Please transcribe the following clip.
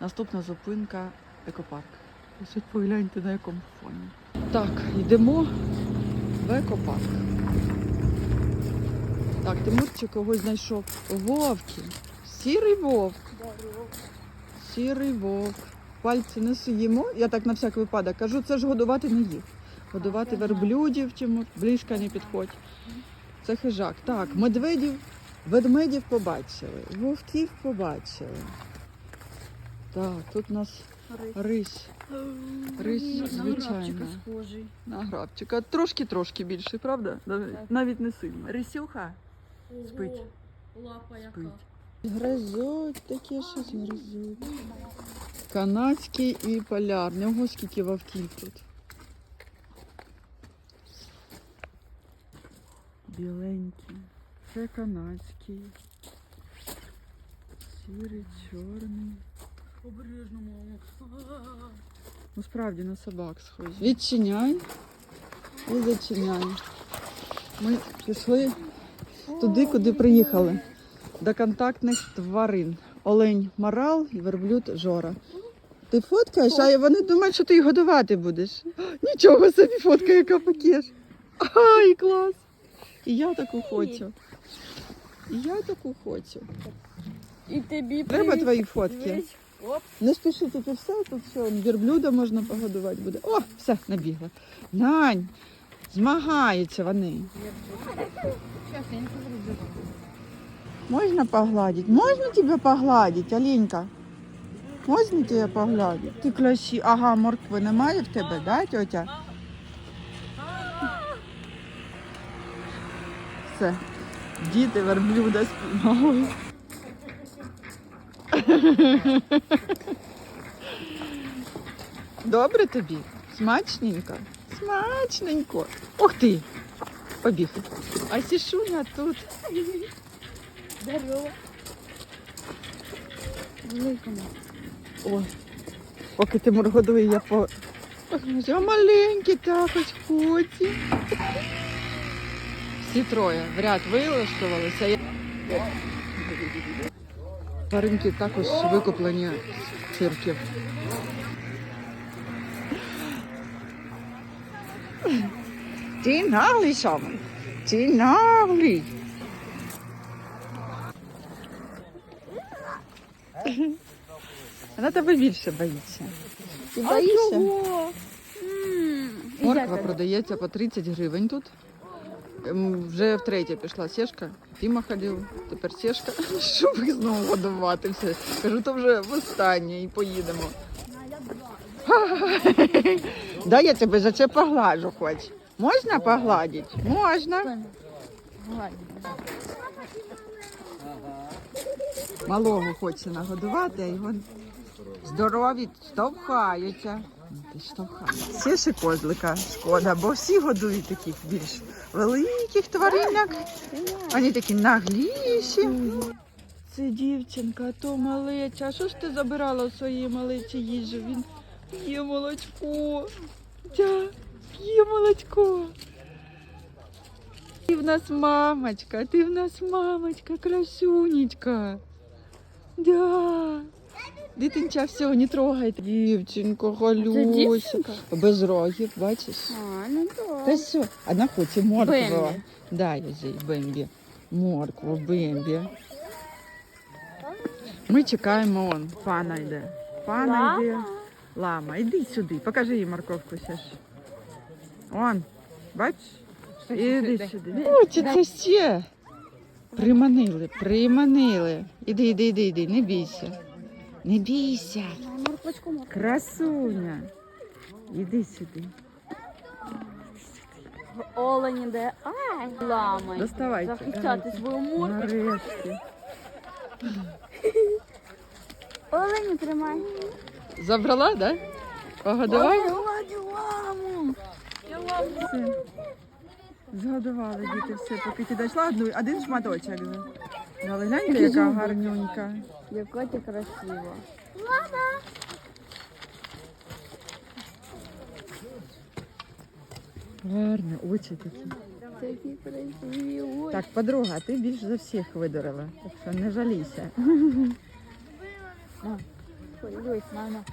Наступна зупинка екопарк. Ось погляньте на якому фоні. Так, йдемо в екопарк. Так, Тимурчик когось знайшов. Вовки. Сірий вовк. Сірий вовк. Пальці не суємо. Я так на всяк випадок кажу, це ж годувати не їх. Годувати верблюдів Тимур, близько не підходь. Це хижак. Так, медведів, ведмедів побачили, вовків побачили. Так, тут у нас рись. Рись, звичайно. схожий. На грабчика. Трошки-трошки більший, правда? Навіть- Навіть не сильно. Рисюха Спить. Лапа яка. спить. Гризуть, таке щось гризуть. Канадський і полярний. Ого, скільки вовків тут. Біленький. Це канадський. Сірий, чорний. Обережно, мамо. Ну, справді на собак схожі. Відчиняй і зачиняй. Ми пішли туди, куди приїхали. До контактних тварин. Олень Марал і верблюд Жора. Ти фоткаєш, а вони думають, що ти їх годувати будеш. Нічого собі фотка, яка пакеш. Ай, клас! І я таку хочу. І я таку хочу. І тобі Треба твої фотки. Оп. Не спіши тільки все, тут що, верблюда можна погодувати буде. О, все, набігла. Нань, змагаються вони. Можна погладить? Можна тебе погладить, Оленька? Можна тебе погладить? Ти красі. Ага, моркви немає в тебе, да, тьотя? Все. Діти верблюда спіймали. Добре тобі? Смачненько? Смачненько. Ух ти! Побіг. А сішуня тут. Здорово. Великому. Ой. Поки ти годує, я по. А маленький так ось ході. Всі троє в ряд вилаштувалися. Тваринки також викуплені з цирків. Ти наглий саме. Ти наглий. Вона тебе більше боїться. Ти боїшся? Морква продається по 30 гривень тут. Вже втретє пішла сєшка. Тіма ходив, тепер сєшка, щоб їх знову годувати все. Кажу, то вже востаннє і поїдемо. Да, я тебе за це погладжу хоч. Можна погладити? Можна. Малого хоче нагодувати, а його здорові штовхаються. Ти штовхаєш. Це ще козлика шкода, бо всі годують таких більш великих тваринок. Вони такі нагліші. Це дівчинка, то малеча. А що ж ти забирала у своєї малечі їжу? Він п'є молочко. Тя, п'є молочко. Ти в нас мамочка, ти в нас мамочка, красунечка. Да. Дитинча, все, не трогайте. Дівчинко, Галюся. Без рогів, бачиш? А, ну Та все, вона хоче моркву. Бембі. Дай їй Бембі. Моркву, Бембі. Ми чекаємо он. Пана йде. Пана йде. Лама, іди сюди, покажи їй морковку ще ж. Он, бачиш? Іди сюди. Це ще? Приманили, приманили. Іди, іди, іди, іди, не бійся. Не бійся. Красуня. Іди сюди. Олені де. Ай, ламай. Доставайте. Захищати свою. Нарешті. Олені тримай. Забрала, да? Погодувала? Гладю ламу. Я ламу. Все. Згодували діти все, поки ти дійшла один шматочок. Але гляньте, яка гарнюнька. Яка ти красива. Гарно, очі такі. Такі красиві. Ой. Так, подруга, ти більш за всіх видурила, так що не жалійся. Ой, дивись, мама.